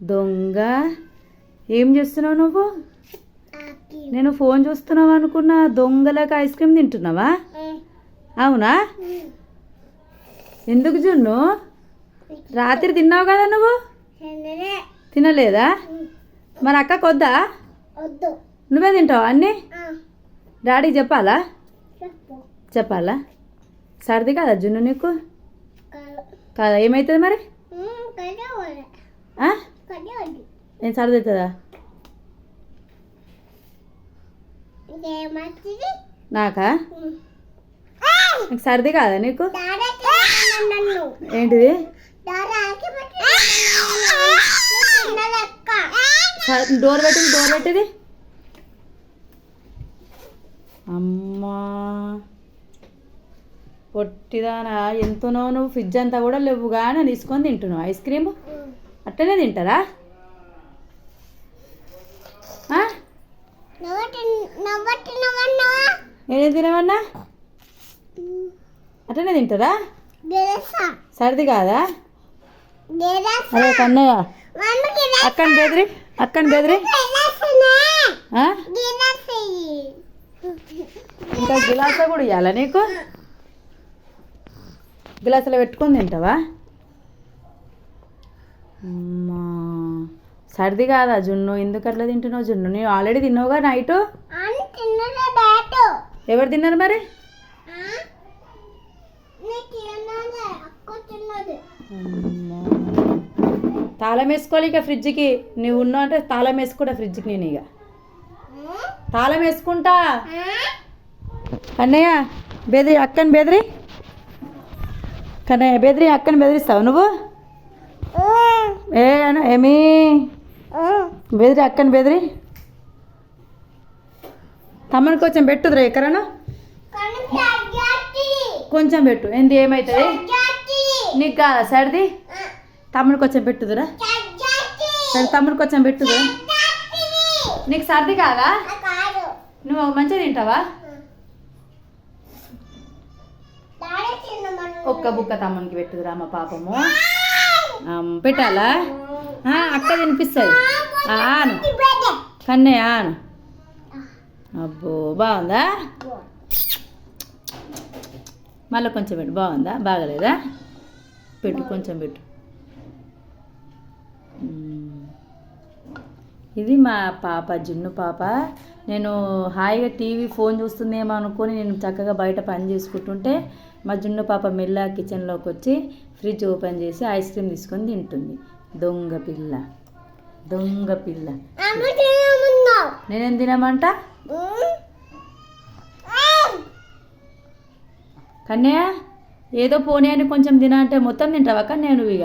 దొంగ. ఏం చేస్తున్నావు నువ్వు? నేను ఫోన్ చూస్తున్నావు అనుకున్నా దొంగలకు ఐస్ క్రీమ్ తింటున్నావా? అవునా? ఎందుకు జున్ను? రాత్రి తిన్నావు కదా నువ్వు? తినలేదా? మరి అక్కకు వద్దా వద్దు. నువ్వే తింటావా అన్నీ? డాడీకి చెప్పాలా? చెప్పాలా? సర్ది కదా జున్ను నీకు? కాదా. ఏమవుతుంది మరి? ఆ? ఏం సర్ది అవుతుందా? ఏమవుతుంది నాకా? నీకు సర్ది కాదా నీకు? ఏంటిది? డోర్ పెట్టింది. డోర్ పెట్టింది. అమ్మా. పొట్టిదానా ఎంతనో నువ్వు? ఫ్రిడ్జ్ అంతా కూడా లేవుగా అని తీసుకొని తింటున్నావు. Ice cream? అట్టనే తింటారా? నేనేం తినమన్నా? అట్టనే తింటారా? సర్ది కాదా? అదే కన్నయ్య. అక్కని బెదిరి అక్కని బెదిరి. ఇంకా గిలాస కూడా ఇవ్వాలా నీకు? గిలాసులో పెట్టుకొని తింటావా? సర్ది కాదా జున్ను? ఎందుకు అట్లా తింటున్నావు జున్ను? నేను ఆల్రెడీ తిన్నావుగా నైట్? ఎవరు తిన్నారు మరి. తాళం వేసుకోవాలి ఇక ఫ్రిడ్జ్కి. నువ్వు ఉన్నావు అంటే తాళం వేసుకుంటా ఫ్రిడ్జ్కి నేను ఇక. తాళం వేసుకుంటా. కన్నయ్య బెదిరి అక్కని బెదిరి. కన్నయ్య బెదిరి అక్కని బెదిరిస్తావు నువ్వు? ఏ అను ఏమి? బెదిరి అక్కని బెదిరి. తమ్మని కొంచెం పెట్టుదురా ఎక్కడను కొంచెం పెట్టు ఏంది ఏమవుతుంది నీకు కాదా సర్ది? తమ్ముడు కొంచెం పెట్టుదురా సరే తమ్ముడు కొంచెం పెట్టుదురా నీకు సర్ది కాదా? నువ్వు మంచిగా తింటావా? ఒక్క బుక్క తమ్మునికి పెట్టుదురా మా పాపము. పెట్టాలా? అక్క తినిపిస్తుంది. ఆను. కన్నయ్య ఆను. అబ్బో బాగుందా? మళ్ళీ కొంచెం పెట్టు. బాగుందా? బాగలేదా? పెట్టు కొంచెం పెట్టు. ఇది మా పాప జున్ను పాప. నేను హాయిగా టీవీ ఫోన్ చూస్తుందేమో అనుకొని నేను చక్కగా బయట పని చేసుకుంటుంటే మా జున్ను పాప మెల్ల కిచెన్లోకి వచ్చి ఫ్రిడ్జ్ ఓపెన్ చేసి ఐస్ క్రీమ్ తీసుకొని తింటుంది. దొంగ పిల్ల. దొంగ పిల్ల. నేనేం తినమంట? కన్నయ్య ఏదో పోనీ అని కొంచెం తిన అంటే మొత్తం తింటావా కన్యా నువ్వు ఇక?